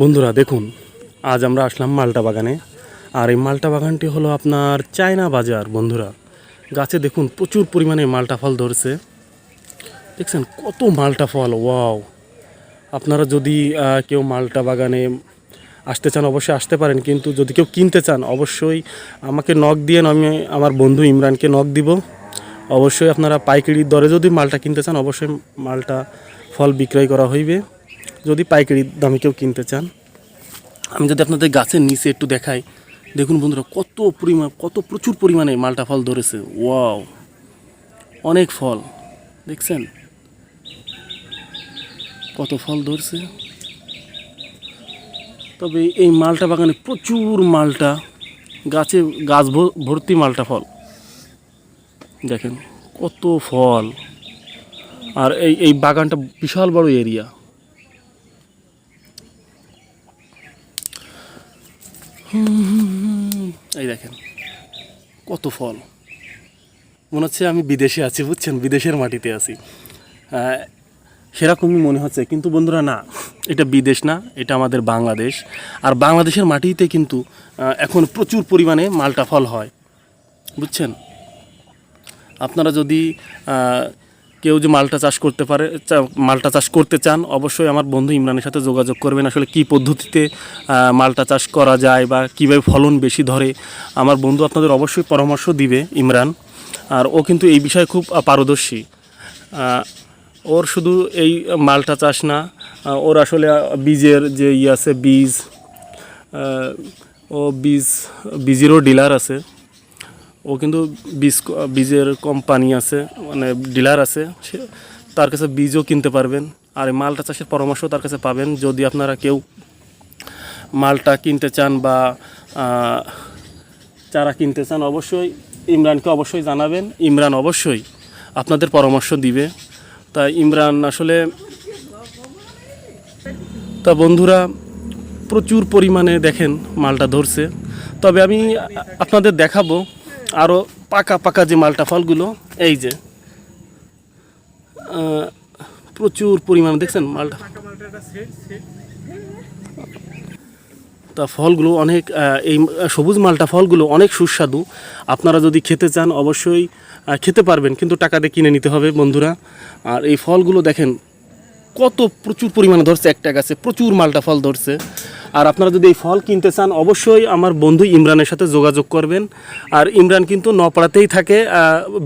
বন্ধুরা, দেখুন, আজ আমরা আসলাম মালটা বাগানে। আর এই মালটা বাগানটি হলো আপনার চায়না বাজার, বন্ধুরা। গাছে দেখুন, প্রচুর পরিমাণে মালটা ফল ধরছে। দেখছেন, কত মালটা ফল, ওয়াও! আপনারা যদি কেউ মালটা বাগানে আসতে চান, অবশ্যই আসতে পারেন। কিন্তু যদি কেউ কিনতে চান, অবশ্যই আমাকে নক দিয়ে আমি আমার বন্ধু ইমরানকে নক দিব। অবশ্যই আপনারা পাইকারি দরে যদি মালটা কিনতে চান, অবশ্যই মালটা ফল বিক্রয় করা হইবে। যদি পাইকারি দামে কেউ কিনতে চান, আমি যদি আপনাদের গাছের নিচে একটু দেখাই, দেখুন বন্ধুরা, কত পরিমাণ কত প্রচুর পরিমাণে মালটা ফল ধরেছে। ওয়াও, অনেক ফল, দেখছেন? কত ফল ধরছে। তবে এই মালটা বাগানে প্রচুর মালটা, গাছে গাছ ভর্তি মালটা ফল। দেখেন, কত ফল। আর এই এই বাগানটা বিশাল বড় এরিয়া। এই দেখেন, কত ফল। মনে হচ্ছে আমি বিদেশে আছি, বুঝছেন? বিদেশের মাটিতে আছি। সেরকমই মনে হচ্ছে, কিন্তু বন্ধুরা না, এটা বিদেশ না, এটা আমাদের বাংলাদেশ। আর বাংলাদেশের মাটিতে কিন্তু এখন প্রচুর পরিমাণে মালটা ফল হয়। বুঝছেন? আপনারা যদি কেউ যে মালটা চাষ করতে পারে মালটা চাষ করতে চান, অবশ্যই আমার বন্ধু ইমরানের সাথে যোগাযোগ করবেন আসলে কি পদ্ধতিতে মালটা চাষ করা যায় বা কীভাবে ফলন বেশি ধরে। আমার বন্ধু আপনাদের অবশ্যই পরামর্শ দিবে ইমরান। আর ও কিন্তু এই বিষয়ে খুব পারদর্শী। ওর শুধু এই মালটা চাষ না ওর আসলে বীজের যে ইয়ে আছে, বীজ ও বীজ, বীজেরও ডিলার আছে। ও কিন্তু বীজ বীজের কোম্পানি আছে মানে ডিলার আছে, সে তার কাছে বীজও কিনতে পারবেন। আর মালটা চাষের পরামর্শ তার কাছে পাবেন। যদি আপনারা কেউ মালটা কিনতে চান বা চারা কিনতে চান, অবশ্যই ইমরানকে অবশ্যই জানাবেন। ইমরান অবশ্যই আপনাদের পরামর্শ দিবে। তাই ইমরান আসলে, তা বন্ধুরা, প্রচুর পরিমাণে দেখেন মালটা ধরছে। তবে আমি আপনাদের দেখাবো আরও পাকা পাকা যে মালটা, ফলগুলো, এই যে প্রচুর পরিমাণে, দেখছেন মালটা? তা ফলগুলো অনেক এই সবুজ মালটা, ফলগুলো অনেক সুস্বাদু। আপনারা যদি খেতে চান, অবশ্যই খেতে পারবেন, কিন্তু টাকা দিয়ে কিনে নিতে হবে, বন্ধুরা। আর এই ফলগুলো দেখেন, কত প্রচুর পরিমাণে ধরছে, একটা গাছে প্রচুর মালটা ফল ধরছে। আর আপনারা যদি এই ফল কিনতে চান, অবশ্যই আমার বন্ধু ইমরানের সাথে যোগাযোগ করবেন। আর ইমরান কিন্তু নপাড়াতেই থাকে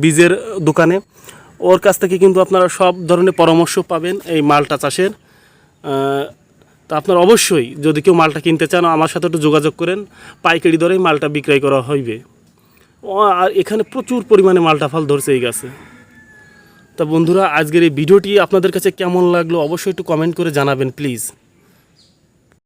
বীজের দোকানে। ওর কাছ থেকে কিন্তু আপনারা সব ধরনের পরামর্শ পাবেন এই মালটা চাষের। তা আপনার অবশ্যই যদি কেউ মালটা কিনতে চান, আমার সাথে একটু যোগাযোগ করেন। পাইকারি দরেই মালটা বিক্রয় করা হইবে। আর এখানে প্রচুর পরিমাণে মালটা ফল ধরছে এই গাছে। তা বন্ধুরা, আজকের এই ভিডিওটি আপনাদের কাছে কেমন লাগল, অবশ্যই একটু কমেন্ট করে জানাবেন, প্লিজ।